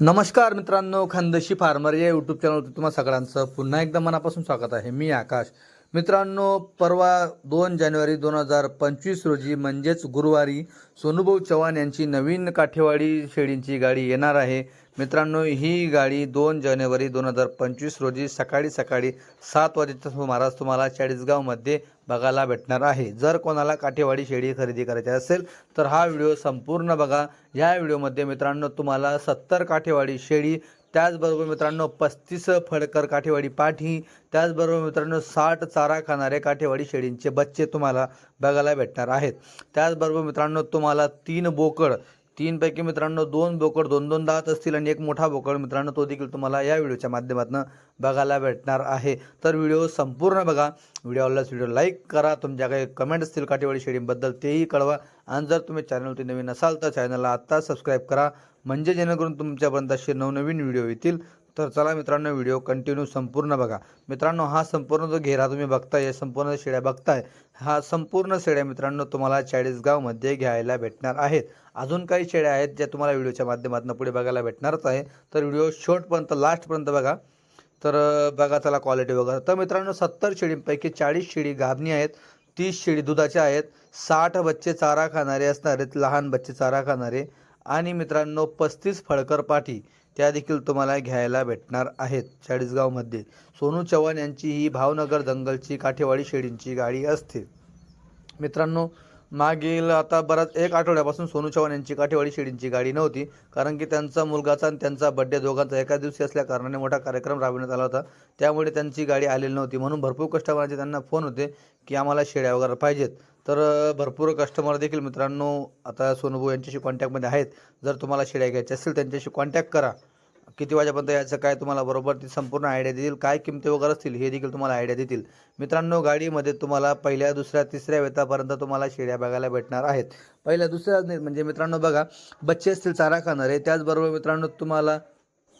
नमस्कार मित्रांनो खानदेशी फार्मर या यूट्यूब चॅनलवरती तुम्हा सगळ्यांचं पुन्हा एकदा मनापासून स्वागत आहे. मी आकाश. मित्रांनो परवा दोन जानेवारी दोन हजार पंचवीस रोजी म्हणजेच गुरुवारी सोनूभाऊ चव्हाण यांची नवीन काठेवाडी शेळींची गाडी येणार आहे. मित्रांनो ही गाडी दोन जानेवारी दोन हजार पंचवीस रोजी सकाळी सकाळी सात वाजेच्या सुमारास तुम्हाला चाळीसगावमध्ये बघायला भेटणार आहे. जर कोणाला काठेवाडी शेळी खरेदी करायची असेल तर हा व्हिडिओ संपूर्ण बघा. या व्हिडिओमध्ये मित्रांनो तुम्हाला सत्तर काठेवाडी शेळी त्याचबरोबर मित्रांनो पस्तीस फडकर काठेवाडी पाठी त्याचबरोबर मित्रांनो साठ चारा खाणारे काठेवाडी शेळींचे बच्चे तुम्हाला बघायला भेटणार आहेत. त्याचबरोबर मित्रांनो तुम्हाला तीन बोकड तीनपैकी मित्रांनो दोन बोकड दोन दोन दात असतील आणि एक मोठा बोकड मित्रांनो तो देखील तुम्हाला या व्हिडिओच्या माध्यमातून बघायला भेटणार आहे. तर व्हिडिओ संपूर्ण बघा. व्हिडिओ आवडल्यास व्हिडिओ लाईक करा. तुमच्या काही कमेंट असतील काठेवाडी शेडीबद्दल तेही कळवा. आणि जर तुम्ही चॅनलवरती नवीन असाल तर चॅनलला आत्ता सबस्क्राईब करा. म्हणजे जेणेकरून तुमच्यापर्यंत असे नवनवीन व्हिडिओ येतील. तर चला मित्रांनो व्हिडिओ कंटिन्यू संपूर्ण बघा. मित्रांनो हा संपूर्ण जो घेरा तुम्ही बघताय संपूर्ण शेड्या बघताय हा संपूर्ण शेड्या मित्रांनो तुम्हाला चाळीसगावमध्ये घ्यायला भेटणार आहेत. अजून काही शेळ्या आहेत ज्या तुम्हाला व्हिडिओच्या माध्यमातून पुढे बघायला भेटणारच आहे. तर व्हिडिओ शॉर्टपर्यंत लास्टपर्यंत बघा. तर बघा त्याला क्वालिटी वगैरे. तर मित्रांनो सत्तर शेळींपैकी चाळीस शेळी गाभणी आहेत तीस शेळी दुधाच्या आहेत साठ बच्चे चारा खाणारे असणार आहेत लहान बच्चे चारा खाणारे आणि मित्रांनो पस्तीस फळकर पाठी त्या देखील तुम्हाला घ्यायला भेटणार आहेत चाळीसगावमध्ये. सोनू चव्हाण यांची ही भावनगर दंगलची काठेवाडी शेळींची गाडी असते. मित्रांनो मागील आता बराच एक आठवड्यापासून सोनू चव्हाण यांची काठेवाडी शेडींची गाडी नव्हती कारण की त्यांचा मुलगाचा आणि त्यांचा बड्डे दोघांचा एका दिवशी असल्या कारणाने मोठा कार्यक्रम राबविण्यात आला होता. त्यामुळे त्यांची गाडी आलेली नव्हती. म्हणून भरपूर कस्टमरांचे त्यांना फोन होते की आम्हाला शेड्या वगैरे पाहिजेत. तर भरपूर कस्टमर देखील मित्रांनो आता सोनूभाऊ यांच्याशी कॉन्टॅक्टमध्ये आहेत. जर तुम्हाला शेड्या घ्यायच्या असतील त्यांच्याशी कॉन्टॅक्ट करा. किती वाजेपर्यंत यायचं काय तुम्हाला बरोबर ती संपूर्ण आयडिया देतील काय किमती वगैरे असतील हे देखील तुम्हाला आयडिया देतील. मित्रांनो गाडीमध्ये तुम्हाला पहिल्या दुसऱ्या तिसऱ्या वेतापर्यंत तुम्हाला शेळ्या बघायला भेटणार आहेत. पहिल्या दुसऱ्या नाही म्हणजे मित्रांनो बघा बच्चे असतील चारा खाणारे त्याचबरोबर मित्रांनो तुम्हाला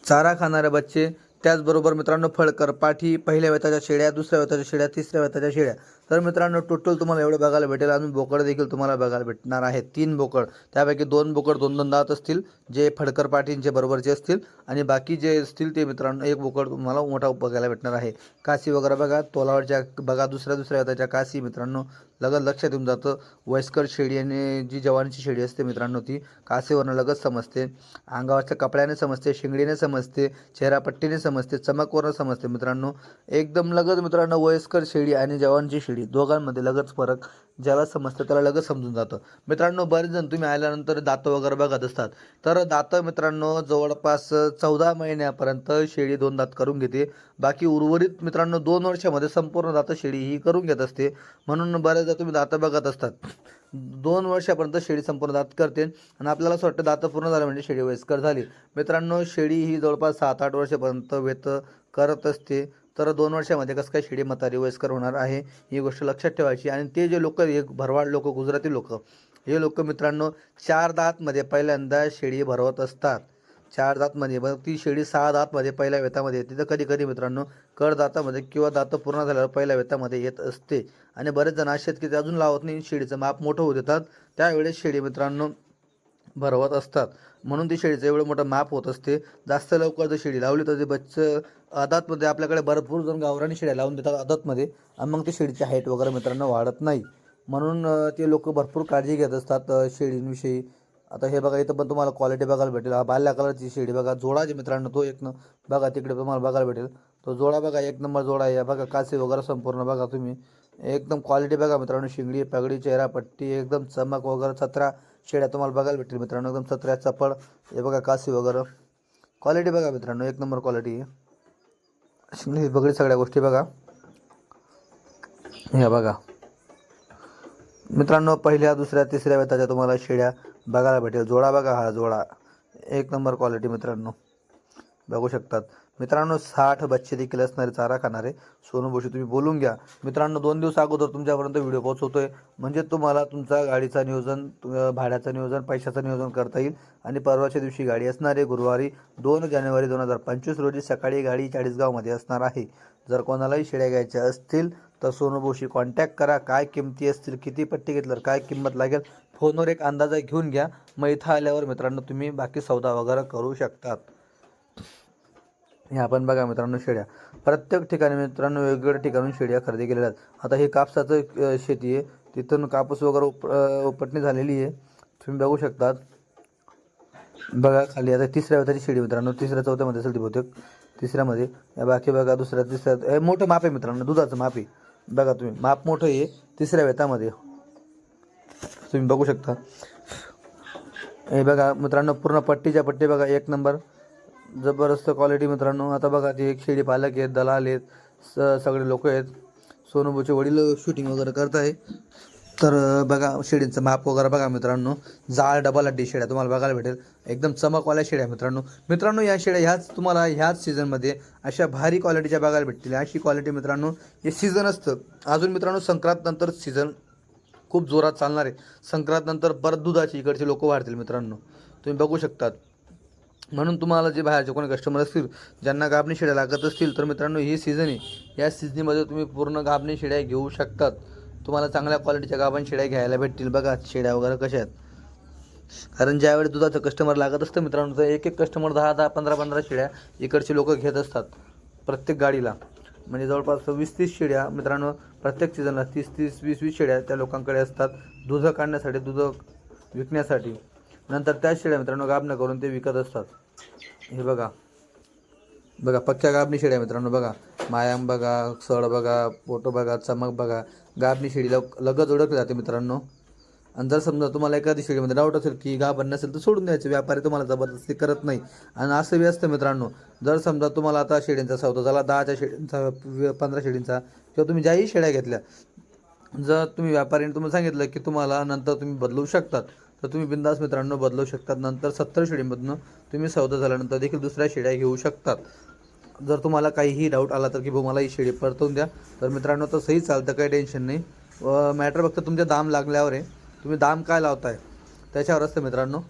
चारा खाणारे बच्चे त्याचबरोबर मित्रांनो फळकर पाठी पहिल्या वेताच्या शेळ्या दुसऱ्या वेताच्या शेळ्या तिसऱ्या वेताच्या शेळ्या तर मित्रांनो टोटल तुम्हाला एवढं बघायला भेटेल. अजून बोकड देखील तुम्हाला बघायला भेटणार आहे तीन बोकड. त्यापैकी दोन बोकड दोन दोन दात असतील जे फडकर पाटींचे बरोबरचे असतील. आणि बाकी जे असतील ते मित्रांनो एक बोकड तुम्हाला मोठा बघायला भेटणार आहे. काशी वगैरे बघा तोलावरच्या बघा दुसऱ्या दुसऱ्या वेताच्या काशी मित्रांनो. लगत लक्षात येऊन जातं. वयस्कर शेळी आणि जी जवानीची शेळी असते मित्रांनो ती कासेवरनं लगत समजते. अंगावरच्या कपड्याने समजते शिंगडीने समजते चेहरापट्टीने समजते चमकवरनं समजते मित्रांनो. एकदम लगत मित्रांनो वयस्कर शेळी आणि जवानची शेळी. दोघांमध्ये लगेच फरक ज्याला समजतं त्याला लगत समजून जातं. मित्रांनो बरेच जण तुम्ही आल्यानंतर दातं वगैरे बघत असतात. तर दातं मित्रांनो जवळपास चौदा महिन्यापर्यंत शेळी दोन दात करून घेते. बाकी उर्वरित मित्रांनो दोन वर्षामध्ये संपूर्ण दातं शेळी ही करून घेत असते. म्हणून बऱ्याचदा तुम्ही दातं बघत असतात. दोन वर्षापर्यंत शेळी संपूर्ण दात करते आणि आपल्याला असं वाटतं दातं पूर्ण झालं म्हणजे शेळी वयस्कर झाली. मित्रांनो शेळी ही जवळपास सात आठ वर्षापर्यंत वेत करत असते. तर दोन वर्षामध्ये कसं काय शिडी म्हातारी वयस्कर होणार आहे ही गोष्ट लक्षात ठेवायची. आणि ते जे लोक हे भरवाड लोक गुजराती लोक हे लोक मित्रांनो चार दातमध्ये पहिल्यांदा शेळी भरवत असतात. चार दातमध्ये मग ती शेळी सहा दातमध्ये पहिल्या वेतामध्ये येते. तर कधी कधी मित्रांनो कड दातामध्ये किंवा दातं पूर्ण झाल्यावर पहिल्या वेतामध्ये येत असते. आणि बरेच जण असे आहेत की ते अजून लावत नाही शेळीचं माप मोठं होऊ देतात. त्यावेळेस शेळी मित्रांनो भरवत असतात. म्हणून ती शेळीचं एवढं मोठं माप होत असते. जास्त लवकर जर शेळी लावली तर ते बच्चं आदातमध्ये आपल्याकडे भरपूर जण गावरानी शेळ्या लावून देतात आदातमध्ये आणि मग ते शेळीची हाईट वगैरे मित्रांनो वाढत नाही. म्हणून ते लोक भरपूर काळजी घेत असतात शेळींविषयी. आता हे बघा इथं पण तुम्हाला क्वालिटी बघायला भेटेल. हा बाल्या कलरची शेळी बघा जोडा जे मित्रांनो तो एक न बघा तिकडे तुम्हाला बघायला भेटेल. तो जोडा बघा एक नंबर जोडा आहे. बघा कासे वगैरे संपूर्ण बघा तुम्ही. एकदम क्वालिटी बघा मित्रांनो शिंगडी पगडी चेहरा पट्टी एकदम चमक वगैरे छत्रा शेळ्या तुम्हाला बघायला भेटेल मित्रांनो. एकदम छत्र्या चपळ हे बघा कासी वगैरे. क्वालिटी बघा मित्रांनो एक नंबर क्वालिटी आहे शिंगडी सगळ्या गोष्टी बघा. हे बघा. मित्रांनो पहिल्या दुसऱ्या तिसऱ्या वेताच्या तुम्हाला शेळ्या बघायला भेटेल. जोडा बघा हा जोडा. एक नंबर क्वालिटी मित्रांनो. बघू शकतात. मित्रांनो साठ बच्चे देखील असणारे चारा खाणारे सोनू बोशी तुम्ही बोलून घ्या. मित्रांनो दोन दिवस अगोदर तुमच्यापर्यंत व्हिडिओ पोहोचवतोय. म्हणजे तुम्हाला तुमचा गाडीचा नियोजन भाड्याचं नियोजन पैशाचं नियोजन करता येईल. आणि परवाच्या दिवशी गाडी असणार आहे गुरुवारी दोन जानेवारी दोन हजार पंचवीस रोजी सकाळी गाडी चाळीसगावमध्ये असणार आहे. जर कोणालाही शेळ्या घ्यायच्या असतील तर सोनूभाऊशी कॉन्टॅक्ट करा. काय किमती असतील किती पट्टी घेतल्यावर काय किंमत लागेल फोनवर एक अंदाजा घेऊन घ्या. मग इथं आल्यावर मित्रांनो तुम्ही बाकी सौदा वगैरे करू शकतात. हे आपण बघा मित्रांनो शेळ्या. प्रत्येक ठिकाणी मित्रांनो वेगवेगळ्या ठिकाणून शेळ्या खरेदी केलेल्या आहेत. आता ही कापसाचं शेती आहे. तिथून कापूस वगैरे उप उपटणी झालेली आहे. तुम्ही बघू शकतात. बघा खाली आता तिसऱ्या वेताची शेळी मित्रांनो. तिसऱ्या चौथ्यामध्ये असेल ती बहुतेक. तिसऱ्यामध्ये या बाकी बघा दुसऱ्या तिसऱ्या हे मोठं माप आहे मित्रांनो. दुधाचं माप आहे. बघा तुम्ही. माप मोठं आहे. तिसऱ्या वेतामध्ये. तुम्ही बघू शकता. हे बघा मित्रांनो पूर्ण पट्टीच्या पट्टी बघा. एक नंबर. जबरदस्त क्वालिटी मित्रांनो. आता बघा ते खेडी पालक आहेत दलाल आहेत स सगळे लोक आहेत. सोनूबूचे वडील शूटिंग वगैरे करत आहे तर बघा शेडींचं माप वगैरे बघा मित्रांनो. जाळ डबल अड्डी शेड्या तुम्हाला बघायला भेटेल. एकदम चमकवाल्या शेड्या मित्रांनो. मित्रांनो या शेड्या ह्याच तुम्हाला ह्याच सीझनमध्ये अशा भारी क्वालिटीच्या बघायला भेटतील. अशी क्वालिटी मित्रांनो हे सीझन असतं. अजून मित्रांनो संक्रांत नंतर सीझन खूप जोरात चालणार आहे. संक्रांत नंतर परत दुधाची इकडचे लोक वाढतील मित्रांनो. तुम्ही बघू शकतात. म्हणून तुम्हाला जे बाहेरचे कोणी कस्टमर असतील ज्यांना गाभणी शेड्या लागत असतील तर मित्रांनो ही सीझन आहे. या सीझनीमध्ये तुम्ही पूर्ण गाभणी शेड्या घेऊ शकतात. तुम्हाला चांगल्या क्वालिटीच्या गाभण शिड्या घ्यायला भेटतील. बघा शेड्या वगैरे कशा आहेत. कारण ज्यावेळी दुधाचं कस्टमर लागत असतं मित्रांनो तर एक एक कस्टमर दहा दहा पंधरा पंधरा शेड्या इकडचे लोक घेत असतात. प्रत्येक गाडीला. म्हणजे जवळपास वीस तीस शेड्या मित्रांनो प्रत्येक सीझनला तीस तीस वीस वीस शेळ्या त्या लोकांकडे असतात. दुधं काढण्यासाठी दुधं विकण्यासाठी. नंतर त्याच शेळ्या मित्रांनो गाबणं करून ते विकत असतात. हे बघा. बघा पक्क्या गाबणी शेळ्या मित्रांनो बघा. मायाम बघा सड बघा पोटो बघा चमक बघा. गाबणी शेळी लग लगत ओळखली जाते मित्रांनो. आणि जर समजा तुम्हाला एखादी शेळीमध्ये डाऊट असेल की गाभण नसेल तर सोडून द्यायचे. व्यापारी तुम्हाला जबरदस्ती करत नाही. आणि असं बी असतं मित्रांनो जर समजा तुम्हाला आता शेळींचा सौदा झाला दहाच्या शेळींचा पंधरा शेळींचा किंवा तुम्ही ज्याही शेळ्या घेतल्या जर तुम्ही व्यापारीने तुम्हाला सांगितलं की तुम्हाला नंतर तुम्ही बदलू शकतात. तर तुम्ही बिंदास मित्रांनो बदलू शकतात. नंतर सत्तर शेळीमधनं तुम्ही सौदा झाल्यानंतर देखील दुसऱ्या शेळ्या घेऊ शकतात. जर तुम्हाला काहीही डाऊट आला तर की भाऊ मला ही शेळी परतवून द्या. तर मित्रांनो तसंही चालतं काही टेन्शन नाही. मॅटर फक्त तुमच्या दाम लागल्यावर आहे. तुम्ही दाम काय लावताय? त्याच्यावर असतं मित्रांनो.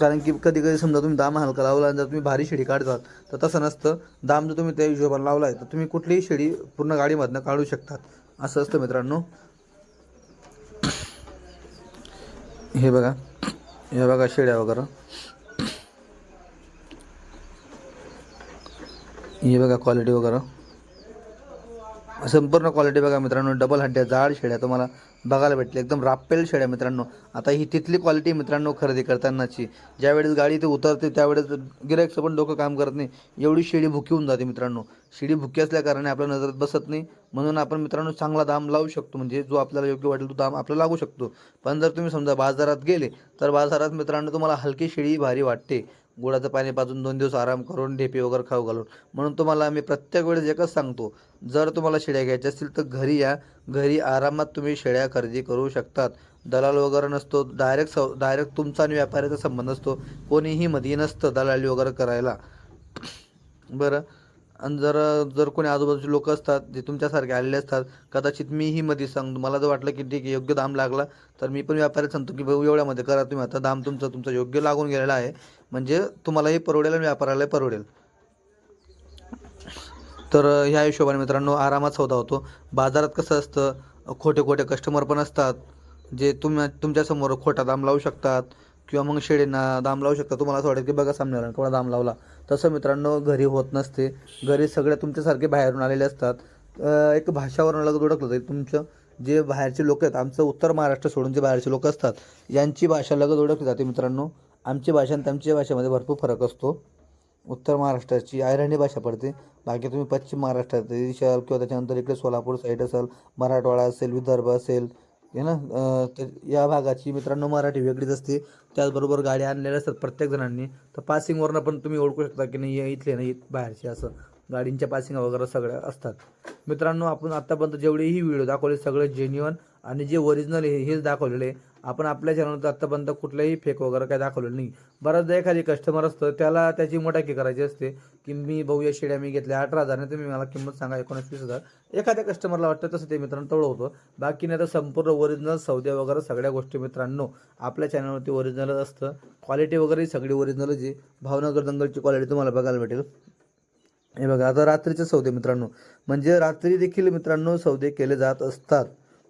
कारण की कधी कधी समजा तुम्ही दाम हलका लावला आणि जर तुम्ही भारी शेळी काढतात तर तसं नसतं. दाम जर तुम्ही त्या हिशोबाने लावला आहे तर तुम्ही कुठलीही शेळी पूर्ण गाडीमधनं काढू शकतात. असं असतं मित्रांनो. हे बघा. हे बघा शेळ्या वगैरे. हे बघा क्वालिटी वगैरे. संपूर्ण क्वालिटी बघा मित्रांनो. डबल हड्ड्या जाड शेळ्या तुम्हाला बघायला भेटले. एकदम रापेल शेळ्या मित्रांनो. आता ही तिथली क्वालिटी मित्रांनो खरेदी करतानाची. ज्यावेळेस गाडी ते उतरते त्यावेळेस गिरायकचं पण डोकं काम करत नाही. एवढी शेळी भुकी होऊन जाते मित्रांनो. शेळी भुकी असल्याकारणाने आपल्या नजरात बसत नाही. म्हणून आपण मित्रांनो चांगला दाम लावू शकतो. म्हणजे जो आपल्याला योग्य वाटेल तो दाम आपल्याला लागू शकतो. पण जर तुम्ही समजा बाजारात गेले तर बाजारात मित्रांनो तुम्हाला हलकी शेळी भारी वाटते. गुळाचं पाणी पाजून दोन दिवस आराम करून ढेपी वगैरे खाऊ घालून. म्हणून तुम्हाला मी प्रत्येक वेळेस एकच सांगतो. जर तुम्हाला शिड्या घ्यायच्या असतील तर घरी या. घरी आरामात तुम्ही शेळ्या खरेदी करू शकतात. दलाल वगैरे नसतो. डायरेक्ट सौ डायरेक्ट तुमचा आणि व्यापाऱ्याचा संबंध असतो. कोणीही मध्ये नसतं दलाली वगैरे करायला. बरं. आणि जर जर कोणी आजूबाजूचे लोक असतात जे तुमच्यासारखे आलेले असतात कदाचित मीही मध्ये सांगतो मला जर वाटलं की ठीक आहे योग्य दाम लागला तर मी पण व्यापारी सांगतो की भाऊ एवढ्यामध्ये करा तुम्ही. आता दाम तुमचं तुमचं योग्य लागून गेलेला आहे. म्हणजे तुम्हालाही परवडेल आणि व्यापारालाही परवडेल. तर ह्या हिशोबाने मित्रांनो आरामात सौदा होतो. बाजारात कसं असतं खोटे खोटे कस्टमर पण असतात जे तुम्ही तुमच्यासमोर खोटा दाम लावू शकतात किंवा मग शेडींना दाम लावू शकतात. तुम्हाला असं वाटेल की बघा सामन्याला कोणा दाम लावला. तसं मित्रांनो घरी होत नसते. घरी सगळे तुमच्यासारखे बाहेरून आलेले असतात. एक भाषावरून लगत ओळखलं जाईल तुमचं. जे बाहेरचे लोक आहेत आमचं उत्तर महाराष्ट्र सोडून जे बाहेरचे लोक असतात यांची भाषा लगत ओळखली जाते मित्रांनो. आमची भाषा आणि त्यांच्या भाषेमध्ये भरपूर फरक असतो. उत्तर महाराष्ट्राची अहिराणी भाषा पडते. बाकी तुम्ही पश्चिम महाराष्ट्रात दिशाल किंवा त्याच्यानंतर इकडे सोलापूर साईड असेल मराठवाडा असेल विदर्भ असेल हे ना तर या भागाची मित्रांनो मराठी वेगळीच असते. त्याचबरोबर गाड्या आणलेल्या असतात प्रत्येक जणांनी. तर पासिंगवरनं पण तुम्ही ओळखू शकता की नाही इथले नाही बाहेरचे असं. गाडींच्या पासिंग वगैरे सगळ्या असतात. मित्रांनो आपण आत्तापर्यंत जेवढेही व्हिडिओ दाखवले सगळे जेन्युअन आणि जे ओरिजिनल हे हेच दाखवलेलं आहे. आपण आपल्या चॅनलवर आत्तापर्यंत कुठलंही फेक वगैरे काही दाखवलेलं नाही. बऱ्याचदा एखादी कस्टमर असतं त्याला त्याची मोटाकी करायची असते की मी भाऊ या शेड्या मी घेतल्या अठरा हजार तुम्ही मला किंमत सांगा एकोणीस वीस हजार. एखाद्या कस्टमरला वाटतं तसं ते मित्रांनो तेवढं होतं. बाकी नाही तर संपूर्ण ओरिजिनल सौदे वगैरे सगळ्या गोष्टी मित्रांनो आपल्या चॅनलवरती ओरिजिनलच असतं. क्वालिटी वगैरे सगळी ओरिजिनलच आहे. भावनगर दंगलची क्वालिटी तुम्हाला बघायला भेटेल. हे बघा आता रात्रीचे सौदे मित्रांनो. म्हणजे रात्री देखील मित्रांनो सौदे केले जात असतात.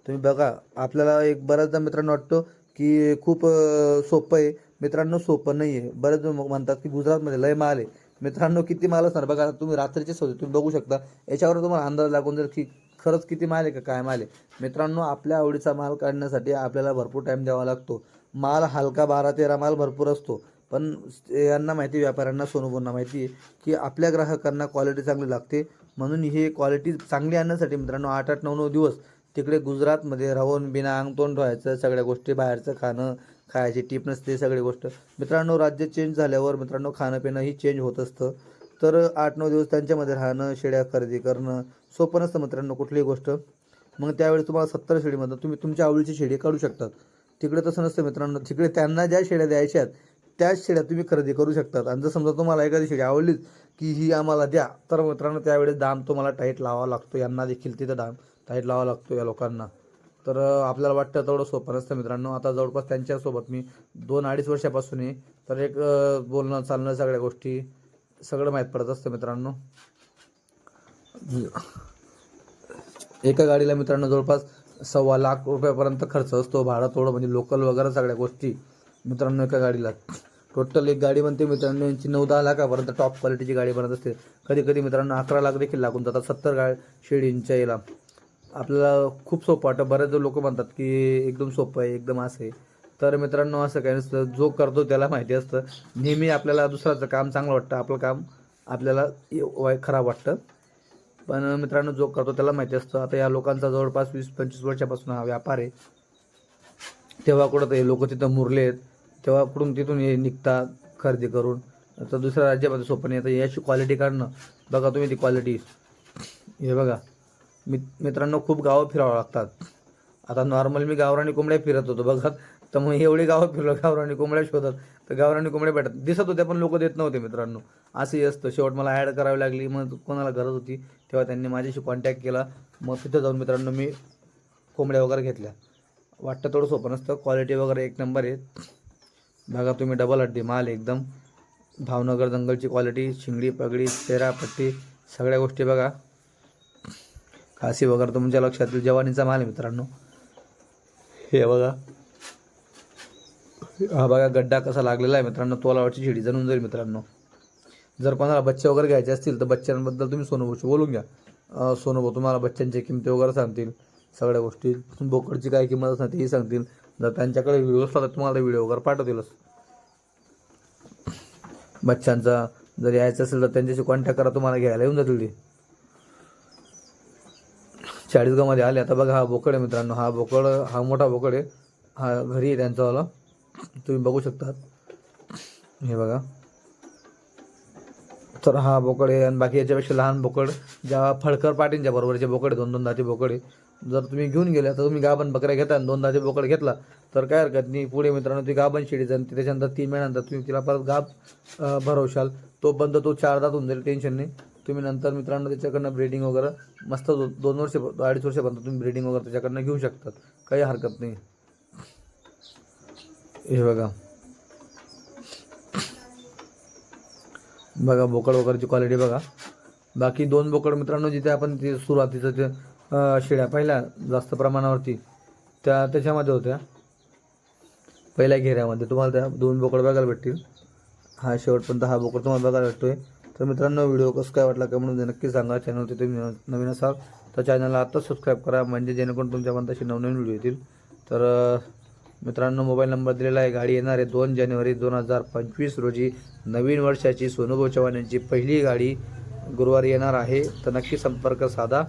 तुम्ही बघा आपल्याला एक बऱ्याचदा मित्रांनो वाटतो की खूप सोपं आहे. मित्रांनो सोपं नाही आहे बरेच म्हणतात की गुजरातमध्ये लय माल आहे. मित्रांनो किती माल असणार? बघा तुम्ही रात्रीचे सोय तुम्ही बघू शकता. याच्यावर तुम्हाला अंदाज लागून जर की खरंच किती माल आहे का काय माल आहे. मित्रांनो आपल्या आवडीचा माल काढण्यासाठी आपल्याला भरपूर टाईम द्यावा लागतो. माल हलका बारा तेरा माल भरपूर असतो. पण यांना माहिती व्यापाऱ्यांना सोनूभाऊंना माहिती आहे की आपल्या ग्राहकांना क्वालिटी चांगली लागते. म्हणून ही क्वालिटी चांगली आणण्यासाठी मित्रांनो आठ आठ नऊ नऊ दिवस तिकडे गुजरातमध्ये राहून बिना अंग तोंड ठेवायचं सगळ्या गोष्टी बाहेरचं खाणं खायची टीप नसते सगळी गोष्ट. मित्रांनो राज्य चेंज झाल्यावर मित्रांनो खाणं पिणं ही चेंज होत असतं. तर आठ नऊ दिवस त्यांच्यामध्ये राहणं शेड्या खरेदी करणं सोपं नसतं मित्रांनो कुठलीही गोष्ट. मग त्यावेळेस तुम्हाला सत्तर शेडीमधून तुम्ही तुमच्या आवडीची शेडी काढू शकतात. तिकडे तसं नसतं मित्रांनो. तिकडे त्यांना ज्या शेड्या द्यायच्या आहेत त्याच शेड्या तुम्ही खरेदी करू शकतात. आणि जर समजा तुम्हाला एखादी शेडी आवडलीच की ही आम्हाला द्या तर मित्रांनो त्यावेळेस दाम तुम्हाला टाईट लावावा लागतो. यांना देखील तिथं दाम टाईट लावा लागतो या लोकांना. तर आपल्याला वाटतं तेवढं सोपं नसतं मित्रांनो. आता जवळपास त्यांच्यासोबत मी दोन अडीच वर्षापासून आहे तर एक बोलणं चालणं सगळ्या गोष्टी सगळं माहीत पडत असतं मित्रांनो. एका गाडीला मित्रांनो जवळपास सव्वा लाख रुपयापर्यंत खर्च असतो. भाडं थोडं म्हणजे लोकल वगैरे सगळ्या गोष्टी मित्रांनो एका गाडीला. टोटल एक गाडी बनते मित्रांनो यांची नऊ दहा लाखापर्यंत टॉप क्वालिटीची गाडी बनत असते. कधी कधी मित्रांनो अकरा लाख देखील लागून जातात. सत्तर गा शेळींच्या याला. आपल्याला खूप सोपं वाटतं. बरेच लोक म्हणतात की एकदम सोपं आहे एकदम असं आहे. तर मित्रांनो असं काही नसतं. जो करतो त्याला माहिती असतं. नेहमी आपल्याला दुसऱ्याचं काम चांगलं वाटतं. आपलं काम आपल्याला वाय- खराब वाटतं. पण मित्रांनो जो करतो त्याला माहिती असतं. आता या लोकांचा जवळपास वीस पंचवीस वर्षापासून हा व्यापार आहे. तेव्हा कुठं ते लोक तिथं मुरले आहेत. तेव्हा कुठून तिथून हे निघतात खरेदी करून. तर दुसऱ्या राज्यामध्ये सोपं नाही. तर याची क्वालिटी काढणं. बघा तुम्ही ती क्वालिटी हे बघा. मित मित्रांनो खूप गावं फिरावं लागतात. आता नॉर्मल मी गावरानी कोंबड्या फिरत होतो बघा. तर मग एवढी गावं फिरलो गावरानी कोंबड्या शोधत. तर गावरानी कोंबड्या भेटत दिसत होत्या पण लोक देत नव्हते मित्रांनो. असंही असतं. शेवट मला ॲड करावी लागली. मग कोणाला गरज होती तेव्हा त्यांनी माझ्याशी कॉन्टॅक्ट केला. मग तिथं जाऊन मित्रांनो मी कोंबड्या वगैरे घेतल्या. वाटतं थोडं सोपं नसतं. क्वालिटी वगैरे एक नंबर आहे. बघा तुम्ही डबल हड्डी माल एकदम. भावनगर जंगलची क्वालिटी शिंगडी पगडी चेहरा पट्टी सगळ्या गोष्टी बघा. असे वगैरे तुमच्या लक्षात येईल जवानीचा माल आहे मित्रांनो. हे बघा. हा बघा गड्डा कसा लागलेला आहे मित्रांनो. तोलावरची शिडी जणून जाईल मित्रांनो. जर कोणाला बच्चे वगैरे घ्यायचे असतील तर बच्चांबद्दल तुम्ही सोनूभाऊशी बोलून घ्या. अं, सोनूभाऊ तुम्हाला बच्च्यांच्या किमती वगैरे सांगतील सगळ्या गोष्टी. बोकडची काय किंमत असणार तेही सांगतील. जर त्यांच्याकडे व्हिडिओ असला तर तुम्हाला व्हिडिओ वगैरे पाठवतीलच. बच्चांचा जर यायचं असेल तर त्यांच्याशी कॉन्टॅक्ट करा तुम्हाला घ्यायला येऊन जातील ते. चाळीसगावमध्ये आले. आता बघा हा बोकड आहे मित्रांनो. हा बोकड हा मोठा बोकड आहे. हा घरी आहे त्यांचावाला तुम्ही बघू शकतात. हे बघा. तर हा बोकड आहे आणि बाकी याच्यापेक्षा लहान बोकड ज्या फडकर पाटींच्या बरोबरचे बोकड आहे दोन दोन दाचे बोकड आहे. जर तुम्ही घेऊन गेले तर तुम्ही गाभण बकऱ्या घेता आणि दोन दाचे बोकड घेतला तर काय हरकत नाही. पुढे मित्रांनो ती गाभण शिडी जाईल त्याच्यानंतर तीन महिन्यानंतर तुम्ही तिला परत गाभ भरवशाल. तोपर्यंत तो चार दात होऊन जाईल टेन्शन नाही. तुम्ही नंतर मित्रांनो त्याच्याकडनं ब्रीडिंग वगैरे मस्त दो दोन वर्ष अडीच वर्षापर्यंत तुम्ही ब्रीडिंग वगैरे त्याच्याकडनं घेऊ शकतात. काही हरकत नाही. हे बघा. बघा बोकड वगैरेची क्वालिटी बघा. बाकी दोन बोकड मित्रांनो जिथे आपण ते सुरुवातीचं ते अं, शेळ्या पहिल्या जास्त प्रमाणावरती त्या त्याच्यामध्ये होत्या. पहिल्या घेऱ्यामध्ये. तुम्हाला त्या दोन बोकड बघायला भेटतील. हा शेवटपर्यंत हा बोकड तुम्हाला बघायला भेटतोय. तर मित्रांनो व्हिडिओ कसं काय वाटला कमेंटमध्ये नक्की सांगा. चॅनल तुम्ही नवीन असाल तर चॅनलला आत्ताच सबस्क्राईब करा म्हणजे जेणेकरून तुमच्यापर्यंत असे नवनवीन व्हिडिओ येतील. तर मित्रांनो मोबाईल नंबर दिलेला आहे. गाडी येणार आहे दोन जानेवारी दोन हजार पंचवीस रोजी. नवीन वर्षाची सोनूभाऊ चव्हाण यांची पहिली गाडी गुरुवारी येणार आहे. तर नक्की संपर्क साधा.